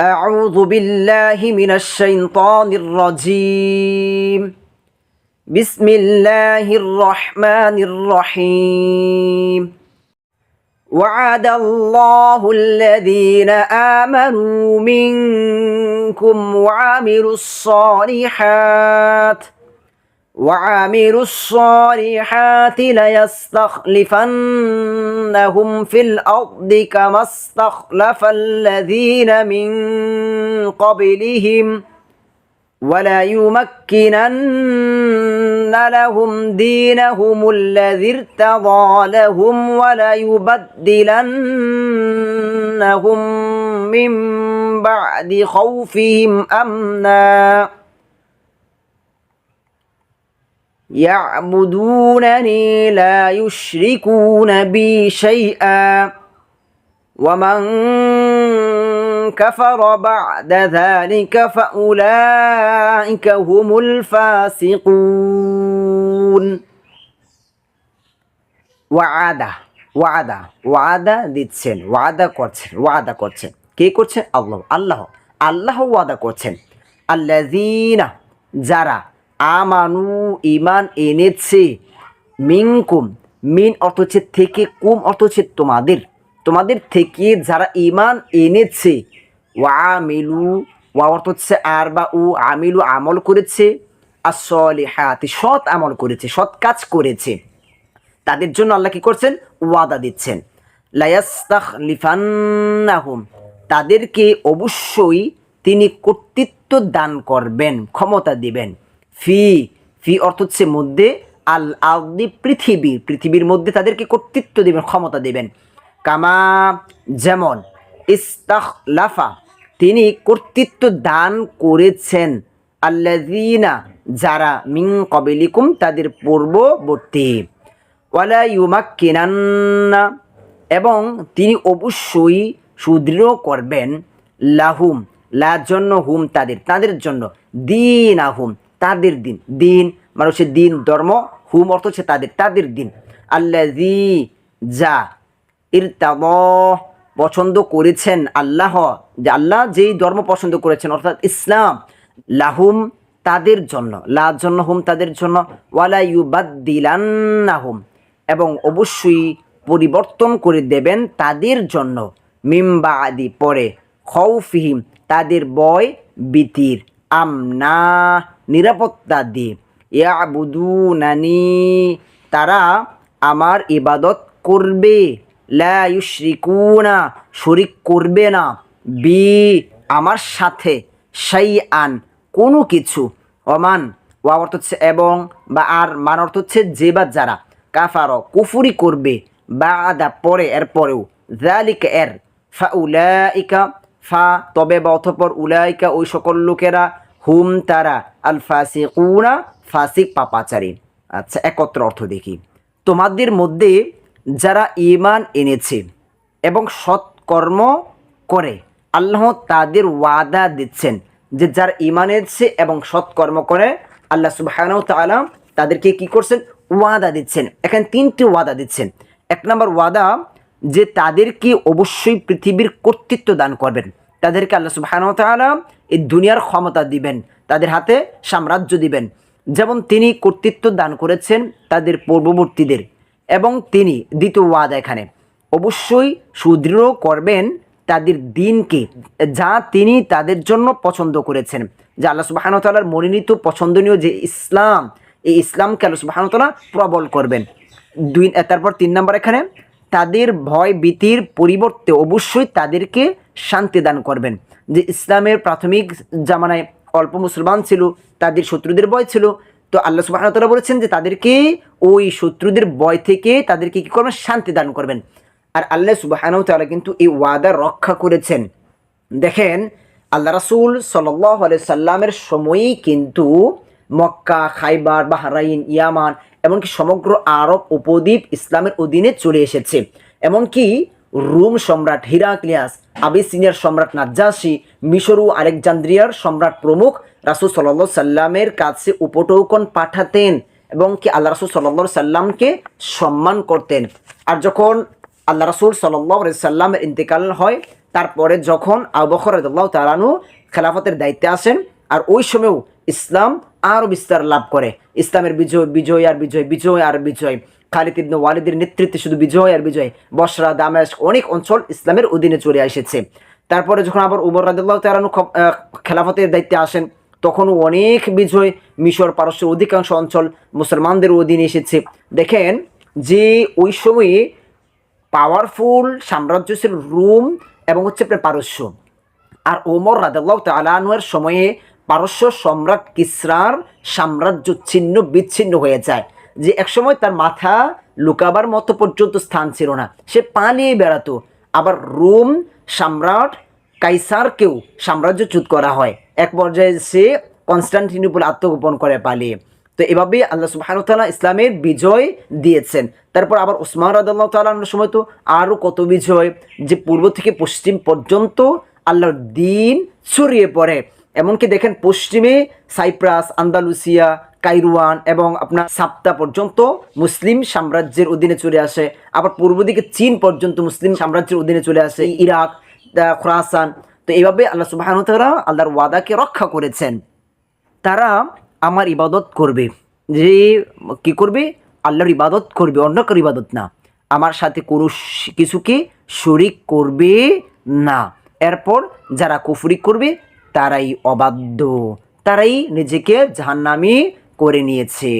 أعوذ بالله من الشيطان الرجيم. بسم الله الرحمن الرحيم. وعد الله الذين آمنوا منكم وعملوا الصالحات وعاملوا الصالحات ليستخلفنهم في الأرض كما استخلف الذين من قبلهم ولا يمكنن لهم دينهم الذي ارتضى لهم ولا يبدلنهم من بعد خوفهم أمنا. يعبدونني لا يشركون بي شيئا ومن كفر بعد ذلك فأولئك هم الفاسقون ওয়াদা ওয়াদা ওয়াদা দিচ্ছেন ওয়াদা করছেন ওয়াদা করছেন কে করছেন আল্লাহ আল্লাহ আল্লাহ ওয়াদা করছেন আল্লাযীনা যারা আমানু ইমান এনেছে মিনকুম। মিন অর্থ হচ্ছে থেকে, কুম অর্থ হচ্ছে তোমাদের। তোমাদের থেকে যারা ইমান এনেছে, ওয়া মিলু ওয়া অর্থ হচ্ছে আর বা উ আমিলু আমল করেছে আসলিহাতি সৎ আমল করেছে, সৎ কাজ করেছে। তাদের জন্য আল্লাহ কি করছেন? ওয়াদা দিচ্ছেন। লায়াস্তাখলিফান্নাহুম, তাদেরকে অবশ্যই তিনি কর্তৃত্ব দান করবেন, ক্ষমতা দিবেন। ফি ফি অর্থ হচ্ছে মধ্যে, আল আদি পৃথিবী, পৃথিবীর মধ্যে তাদেরকে কর্তৃত্ব দেবেন, ক্ষমতা দেবেন। কামা যেমন ইস্তাখলাফা, তিনি কর্তৃত্ব দান করেছেন। আল্লাযীনা, যারা মিং কবিলিকুম তাদের পূর্ববর্তী। ওয়ালা ইউমাক্কিনান্না, এবং তিনি অবশ্যই সুদৃঢ় করবেন। লাহুম লার জন্য হুম তাদের তাদের জন্য। দিন আহুম তাদের দিন। দিন মানুষের দিন, ধর্ম, হুম অর্থ হচ্ছে তাদের তাদের দিন। আল্লাজি যা ইরতাব পছন্দ করেছেন আল্লাহ, যে আল্লাহ যেই ধর্ম পছন্দ করেছেন, অর্থাৎ ইসলাম, লাহুম তাদের জন্য, লা জন্য, হুম তাদের জন্য, ওয়ালা ইউবাদ্দিলান্নাহুম, এবং অবশ্যই পরিবর্তন করে দেবেন তাদের জন্য মিম্বা আদি পরে খৌফিহিম তাদের বয় বিতির আমনা নিরাপত্তা দিয়ে ইয়াবুদু নানি তারা আমার ইবাদত করবে। লা ইউশরিকুনা, শরিক করবে না। বি, আমার সাথে সেই আন কোনো কিছু। অমান ওয়া অর্থ হচ্ছে এবং, বা আর, মান অর্থ হচ্ছে যে বা যারা। কাফার, কুফুরি করবে। বা আদা পরে, এর পরেও। জালিকা এর। ফা উলাইকা, ফা, তবে বা অথপর উলাইকা, ওই সকল লোকেরা হুম তারা আল ফাসিকুনা ফাসিক পাপাচারী। আচ্ছা একত্র অর্থ দেখি। তোমাদের মধ্যে যারা ইমান এনেছে এবং সৎকর্ম করে, আল্লাহ তাদের ওয়াদা দিচ্ছেন যে যারা ইমান এনেছে এবং সৎকর্ম করে, আল্লাহ সুবাহানাউ তাআলা তাদেরকে কি করছেন? ওয়াদা দিচ্ছেন। এখানে তিনটি ওয়াদা দিচ্ছেন। এক নম্বর ওয়াদা যে তাদেরকে অবশ্যই পৃথিবীর কর্তৃত্ব দান করবেন। তাদেরকে আল্লাহ সুবাহানাউ তাআলা এই দুনিয়ার ক্ষমতা দিবেন, তাদের হাতে সাম্রাজ্য দিবেন। যেমন তিনি কর্তৃত্ব দান করেছেন তাদের পূর্ববর্তীদের এবং তিনি দ্বিতীয় ওয়াদা এখানে। অবশ্যই সুদৃঢ় করবেন তাদের দিনকে, যা তিনি তাদের জন্য পছন্দ করেছেন। যে আল্লাহ সুবাহানতালার মনোনীত পছন্দনীয় যে ইসলাম, এই ইসলামকে আল্লাহ সুবাহানতালা প্রবল করবেন। দুই তারপর তিন নম্বর এখানে, তাদের ভয় ভীতির পরিবর্তে অবশ্যই তাদেরকে শান্তি দান করবেন। যে ইসলামের প্রাথমিক জামানায় অল্প মুসলমান ছিল, তাদের শত্রুদের ভয় ছিল, তো আল্লাহ সুবাহতাল্লাহ বলেছেন যে তাদেরকে ওই শত্রুদের ভয় থেকে তাদেরকে কী করবেন? শান্তি দান করবেন। আর আল্লাহ সুবাহানু তাআলা কিন্তু এই ওয়াদা রক্ষা করেছেন। দেখেন, আল্লাহ রাসূল সাল্লাহ সাল্লামের সময়ই কিন্তু মক্কা, খাইবার, বাহরাইন, ইয়ামান, এমনকি সমগ্র আরব উপদ্বীপ ইসলামের অধীনে চলে এসেছে। এমনকি রোম সম্রাট হিরাক্লিয়াস আবিসিনিয়ার সম্রাট নাজ্জাসি মিশর ও আলেকজান্দ্রিয়ার সম্রাট প্রমুখ রাসুল সাল্লা সাল্লামের কাছে উপটৌকন পাঠাতেন এবং কি আল্লাহ রাসুল সাল্লা সাল্লামকে সম্মান করতেন। আর যখন আল্লাহ রাসুল সাল্লাহ সাল্লামের ইন্তেকাল হয়, তারপরে যখন আবু বকর রাদিয়াল্লাহু তাআলানু খেলাফতের দায়িত্বে আসেন, আর ওই সময়ও ইসলাম আরও বিস্তার লাভ করে। ইসলামের বিজয় বিজয় আর বিজয় বিজয় আর বিজয়। খালিদ ইবনে ওয়ালিদের নেতৃত্বে শুধু বিজয় আর বিজয়, বসরা, দামেস্ক অনেক অঞ্চল ইসলামের অধীনে চলে এসেছে। তারপরে যখন আবার উমর রাদিল্লাহ তালানু খেলাফতের দায়িত্বে আসেন, তখনও অনেক বিজয় মিশর পারস্যের অধিকাংশ অঞ্চল মুসলমানদের অধীনে এসেছে। দেখেন যে ওই সময়ে পাওয়ারফুল সাম্রাজ্য ছিল রোম এবং হচ্ছে আপনার পারস্য। আর ওমর রাদাল্লাহ তালানুয়ের সময়ে পারস্য সম্রাট কিসরার সাম্রাজ্য ছিন্ন বিচ্ছিন্ন হয়ে যায়। যে একসময় তার মাথা লুকাবার মতো পর্যন্ত স্থান ছিল না। সে পালিয়ে বেড়াতো। আবার রোম সম্রাট কাইসারকেও সাম্রাজ্যচ্যুত করা হয়। এক পর্যায়ে সে কনস্টান্টিনোপল আত্মগোপন করে পালিয়ে। তো এভাবে আল্লাহ সুবাহানুতালা ইসলামের বিজয় দিয়েছেন। তারপর আবার উসমান রাদাল্লাহ তালানোর সময় তো আরও কত বিজয়। যে পূর্ব থেকে পশ্চিম পর্যন্ত আল্লাহর দিন ছড়িয়ে পড়ে। এমনকি দেখেন পশ্চিমে সাইপ্রাস, আন্দালুসিয়া কাইরুয়ান এবং আপনার সাপ্তা পর্যন্ত মুসলিম সাম্রাজ্যের অধীনে চলে আসে। আবার পূর্ব দিকে চীন পর্যন্ত মুসলিম সাম্রাজ্যের অধীনে চলে আসে। Iraq Khorasan. তো এইভাবে আল্লাহ সুবাহানুতালা আল্লাহর ওয়াদাকে রক্ষা করেছেন। তারা আমার ইবাদত করবে। যে কি করবে? আল্লাহর ইবাদত করবে অন্য কারও ইবাদত না। আমার সাথে কোনো কিছুকে শরিক করবে না। এরপর যারা কুফরি করবে তারাই অবাধ্য তারাই নিজেকে জাহান্নামি করে নিয়েছে।